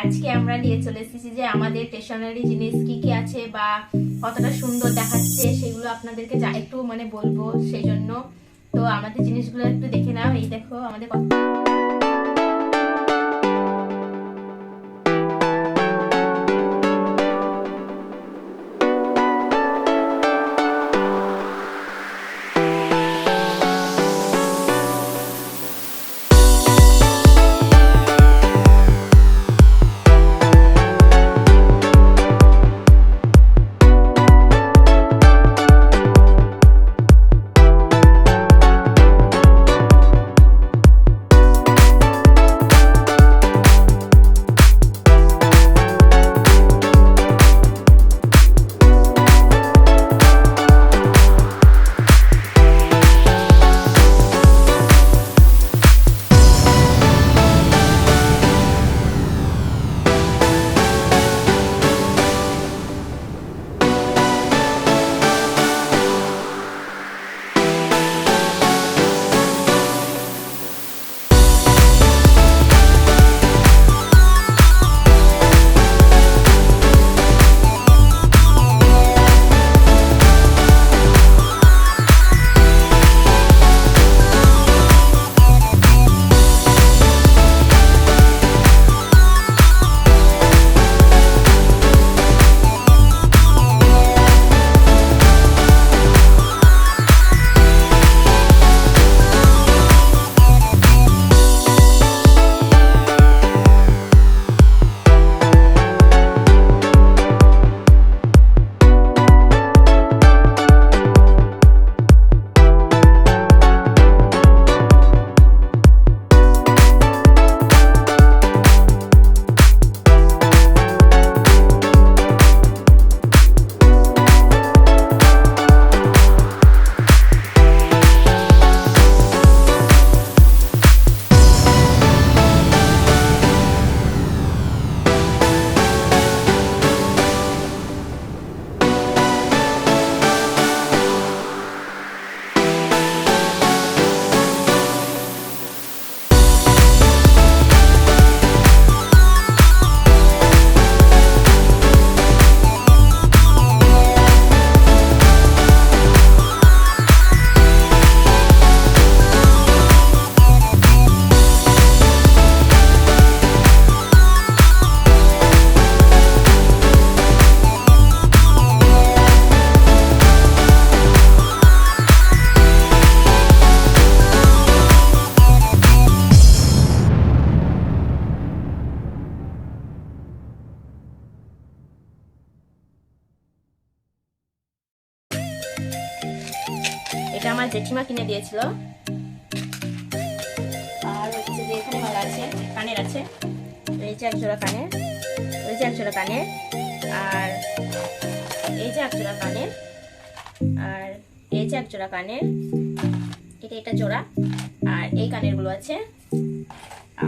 আজকে আমরা নিয়ে চলে এসেছি যে আমাদের স্টেশনারি জিনিস কি কি আছে বা কতটা সুন্দর দেখাচ্ছে সেগুলো আপনাদেরকে যা একটু মানে বলব সেই জন্য তো আমাদের জিনিসগুলো একটু দেখে নাও। এই দেখো, আমাদের কত এটা আমার জেঠিমা কিনে দিয়েছিল। আর হচ্ছে যে এখানে মালা আছে, কানের আছে। এই যে একজোড়া কানের, ওই যে একজোড়া কানের। আর এই যে একজোড়া কানের, আর এই যে একজোড়া কানের, এটা এটা জোড়া। আর এই কানেরগুলো আছে।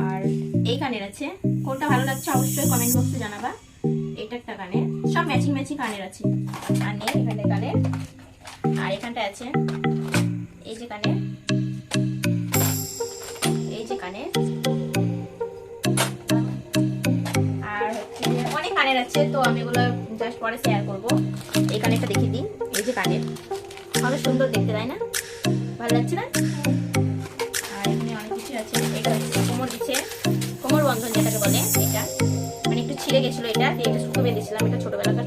আর এই কানের আছে। কোনটা ভালো লাগছে অবশ্যই কমেন্ট বক্সে জানাবা। এটা একটা কানের। সব ম্যাচিং ম্যাচিং কানের আছে। আর নেই এখানে কানের। আর এখানটা আছে যে এই যে অনেক কানের আছে, তো আমি এগুলো জাস্ট পরে শেয়ার করব। এই কানেরটা দেখিয়ে এই যে কানের। অনেক সুন্দর দেখতে, তাই না? ভালো লাগছে না? আর এখানে অনেক কিছু আছে। এটা কোমর দিচ্ছে। কোমর বন্ধন যেটাকে বলে, এটা। মানে একটু ছিঁড়ে গেছিল এটা এটা সুতো বেঁধেছিলাম এটা ছোটবেলাকার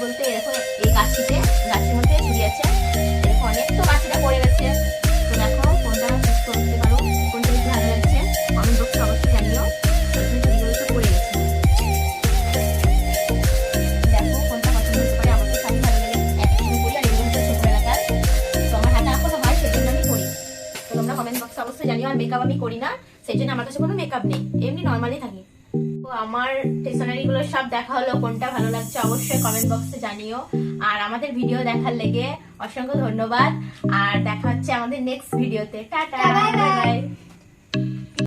মেকআপ আমি করি না সেই জন্য আমার কাছে কোনো মেকআপ নেই। এমনি নর্মালি থাকি। তো আমার স্টেশনারি গুলো সব দেখা হলো কোনটা ভালো লাগছে অবশ্যই কমেন্ট বক্সে জানিও। আর আমাদের ভিডিও দেখার লেগে অসংখ্য ধন্যবাদ। আর দেখা হচ্ছে আমাদের নেক্সট ভিডিওতে টাটা bye. বাই।